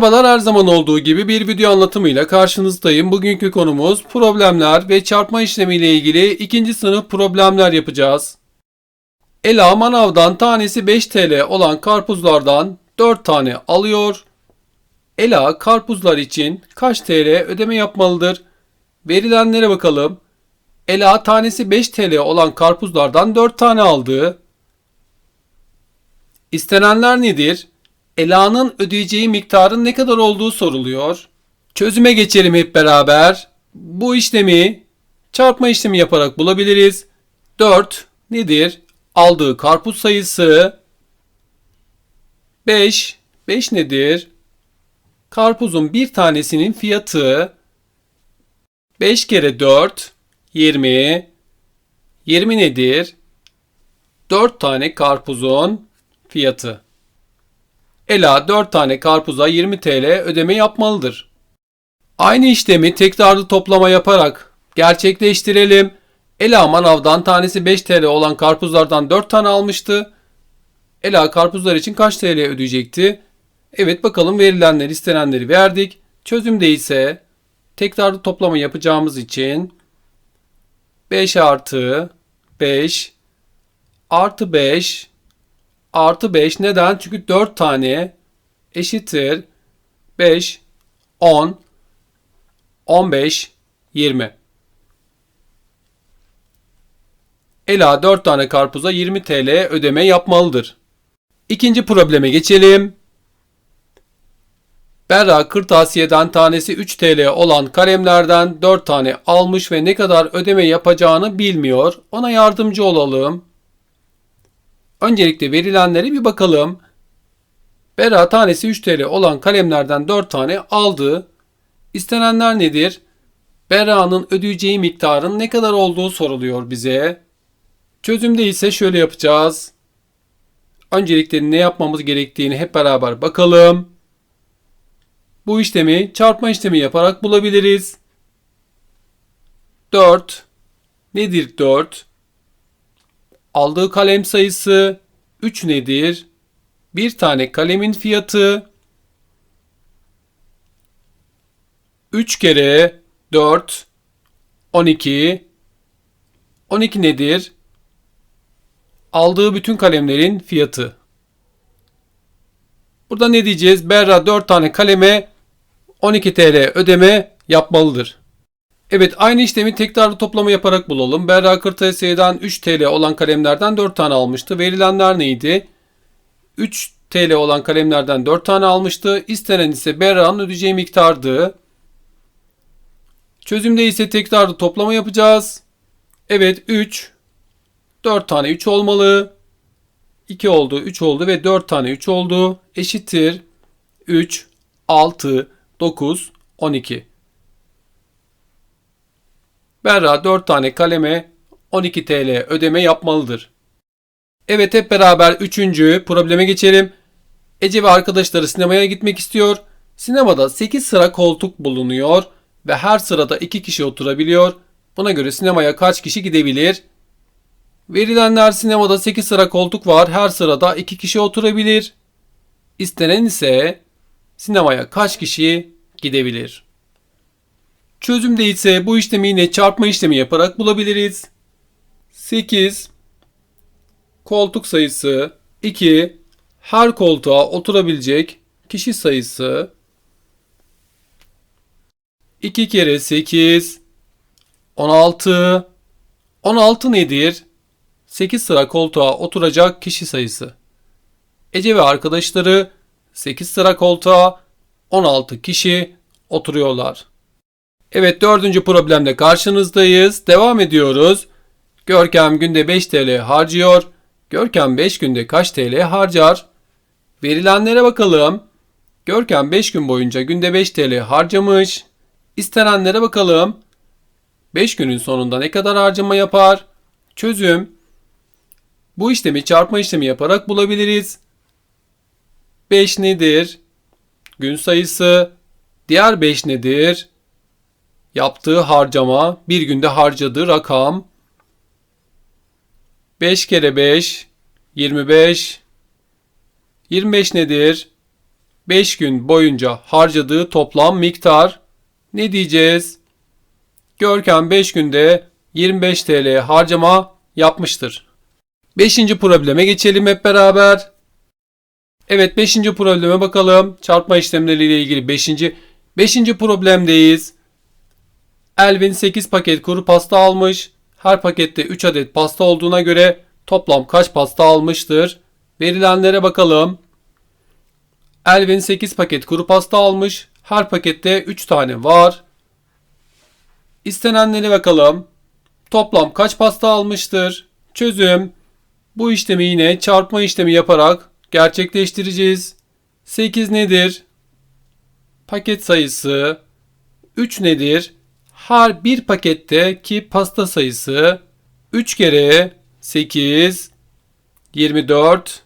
Merhabalar her zaman olduğu gibi bir video anlatımıyla karşınızdayım. Bugünkü konumuz problemler ve çarpma işlemiyle ilgili ikinci sınıf problemler yapacağız. Ela manavdan tanesi 5 TL olan karpuzlardan 4 tane alıyor. Ela karpuzlar için kaç TL ödeme yapmalıdır? Verilenlere bakalım. Ela tanesi 5 TL olan karpuzlardan 4 tane aldı. İstenenler nedir? Ela'nın ödeyeceği miktarın ne kadar olduğu soruluyor. Çözüme geçelim hep beraber. Bu işlemi çarpma işlemi yaparak bulabiliriz. 4 nedir? Aldığı karpuz sayısı 5. 5 nedir? Karpuzun bir tanesinin fiyatı 5 kere 4 20. 20 nedir? 4 tane karpuzun fiyatı. Ela 4 tane karpuza 20 TL ödeme yapmalıdır. Aynı işlemi tekrarlı toplama yaparak gerçekleştirelim. Ela manavdan tanesi 5 TL olan karpuzlardan 4 tane almıştı. Ela karpuzlar için kaç TL ödeyecekti? Evet bakalım verilenleri istenenleri verdik. Çözümde ise tekrarlı toplama yapacağımız için 5 artı 5 artı 5 artı 5 neden? Çünkü 4 tane eşittir 5, 10, 15, 20. Ela 4 tane karpuza 20 TL ödeme yapmalıdır. İkinci probleme geçelim. Berra kırtasiyeden tanesi 3 TL olan kalemlerden 4 tane almış ve ne kadar ödeme yapacağını bilmiyor. Ona yardımcı olalım. Öncelikle verilenlere bir bakalım. Berra tanesi 3 TL olan kalemlerden 4 tane aldı. İstenenler nedir? Berra'nın ödeyeceği miktarın ne kadar olduğu soruluyor bize. Çözümde ise şöyle yapacağız. Öncelikle ne yapmamız gerektiğini hep beraber bakalım. Bu işlemi çarpma işlemi yaparak bulabiliriz. 4 nedir 4? Aldığı kalem sayısı 3 nedir? Bir tane kalemin fiyatı 3 kere 4 12 12 nedir? Aldığı bütün kalemlerin fiyatı. Burada ne diyeceğiz? Berra 4 tane kaleme 12 TL ödeme yapmalıdır. Evet aynı işlemi tekrarlı toplama yaparak bulalım. Berra Kırtasiye'den 3 TL olan kalemlerden 4 tane almıştı. Verilenler neydi? 3 TL olan kalemlerden 4 tane almıştı. İstenen ise Berra'nın ödeyeceği miktardı. Çözümde ise tekrarlı toplama yapacağız. Evet 3. 4 tane 3 olmalı. 2 oldu, 3 oldu ve 4 tane 3 oldu. Eşittir 3, 6, 9, 12. Berra 4 tane kaleme 12 TL ödeme yapmalıdır. Evet hep beraber 3. probleme geçelim. Ece ve arkadaşları sinemaya gitmek istiyor. Sinemada 8 sıra koltuk bulunuyor ve her sırada 2 kişi oturabiliyor. Buna göre sinemaya kaç kişi gidebilir? Verilenler sinemada 8 sıra koltuk var. Her sırada 2 kişi oturabilir. İstenen ise sinemaya kaç kişi gidebilir? Çözümde ise bu işlemi yine çarpma işlemi yaparak bulabiliriz. 8 koltuk sayısı 2 her koltuğa oturabilecek kişi sayısı 2 kere 8 16 16 nedir? 8 sıra koltuğa oturacak kişi sayısı. Ece ve arkadaşları 8 sıra koltuğa 16 kişi oturuyorlar. Evet dördüncü problemde karşınızdayız. Devam ediyoruz. Görkem günde 5 TL harcıyor. Görkem 5 günde kaç TL harcar? Verilenlere bakalım. Görkem 5 gün boyunca günde 5 TL harcamış. İstenenlere bakalım. 5 günün sonunda ne kadar harcama yapar? Çözüm. Bu işlemi çarpma işlemi yaparak bulabiliriz. 5 nedir? Gün sayısı. Diğer 5 nedir? Yaptığı harcama, bir günde harcadığı rakam 5 kere 5 25 25 nedir? 5 gün boyunca harcadığı toplam miktar ne diyeceğiz? Görkem 5 günde 25 TL harcama yapmıştır. 5. probleme geçelim hep beraber. Evet 5. probleme bakalım. Çarpma işlemleriyle ilgili 5. 5. problemdeyiz. Elvin 8 paket kuru pasta almış. Her pakette 3 adet pasta olduğuna göre toplam kaç pasta almıştır? Verilenlere bakalım. Elvin 8 paket kuru pasta almış. Her pakette 3 tane var. İstenenlere bakalım. Toplam kaç pasta almıştır? Çözüm. Bu işlemi yine çarpma işlemi yaparak gerçekleştireceğiz. 8 nedir? Paket sayısı 3 nedir? Her bir paketteki pasta sayısı 3 kere 8 24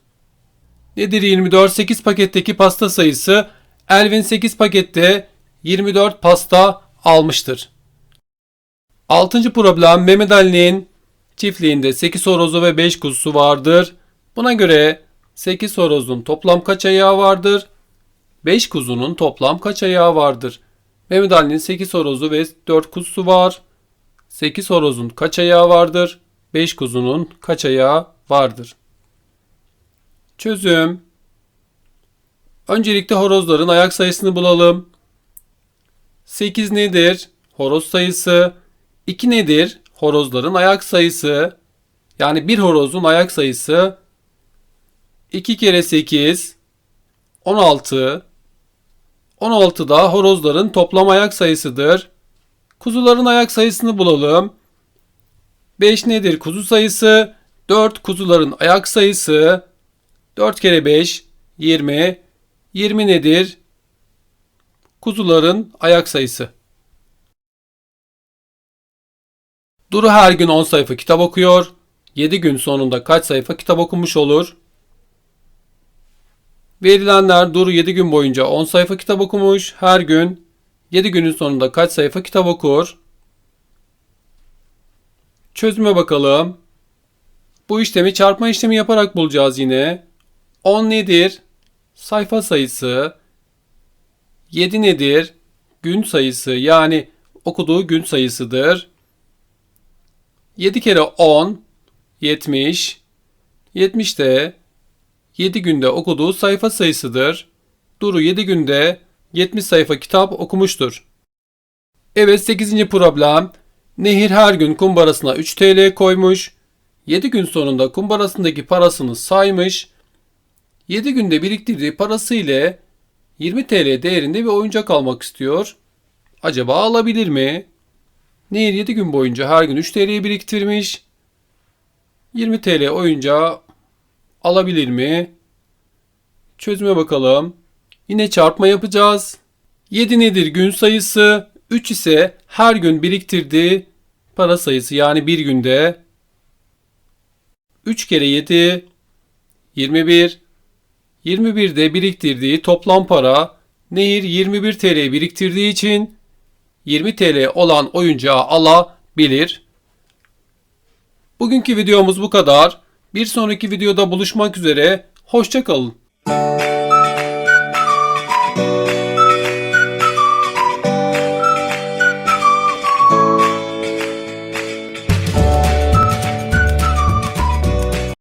Nedir 24? 8 paketteki pasta sayısı Elvin 8 pakette 24 pasta almıştır. 6. problem Mehmet Ali'nin çiftliğinde 8 horozu ve 5 kuzusu vardır. Buna göre 8 horozun toplam kaç ayağı vardır? 5 kuzunun toplam kaç ayağı vardır? Mehmet Ali'nin 8 horozu ve 4 kuzusu var. 8 horozun kaç ayağı vardır? 5 kuzunun kaç ayağı vardır? Çözüm. Öncelikle horozların ayak sayısını bulalım. 8 nedir? Horoz sayısı. 2 nedir? Horozların ayak sayısı. Yani bir horozun ayak sayısı 2 kere 8 16 16 da horozların toplam ayak sayısıdır. Kuzuların ayak sayısını bulalım. 5 nedir kuzu sayısı? 4 kuzuların ayak sayısı. 4 kere 5 20. 20 nedir? Kuzuların ayak sayısı. Duru her gün 10 sayfa kitap okuyor. 7 gün sonunda kaç sayfa kitap okumuş olur? Verilenler Duru 7 gün boyunca 10 sayfa kitap okumuş. Her gün 7 günün sonunda kaç sayfa kitap okur? Çözüme bakalım. Bu işlemi çarpma işlemi yaparak bulacağız yine. 10 nedir? Sayfa sayısı. 7 nedir? Gün sayısı yani okuduğu gün sayısıdır. 7 kere 10 70. 70 de 7 günde okuduğu sayfa sayısıdır. Duru 7 günde 70 sayfa kitap okumuştur. Evet 8. problem. Nehir her gün kumbarasına 3 TL koymuş. 7 gün sonunda kumbarasındaki parasını saymış. 7 günde biriktirdiği parası ile 20 TL değerinde bir oyuncak almak istiyor. Acaba alabilir mi? Nehir 7 gün boyunca her gün 3 TL biriktirmiş. 20 TL oyuncağı alabilir mi? Çözüme bakalım. Yine çarpma yapacağız. 7 nedir gün sayısı? 3 ise her gün biriktirdiği para sayısı yani bir günde. 3 kere 7 21. 21'de biriktirdiği toplam para Nehir 21 TL biriktirdiği için 20 TL olan oyuncağı alabilir. Bugünkü videomuz bu kadar. Bir sonraki videoda buluşmak üzere. Hoşçakalın.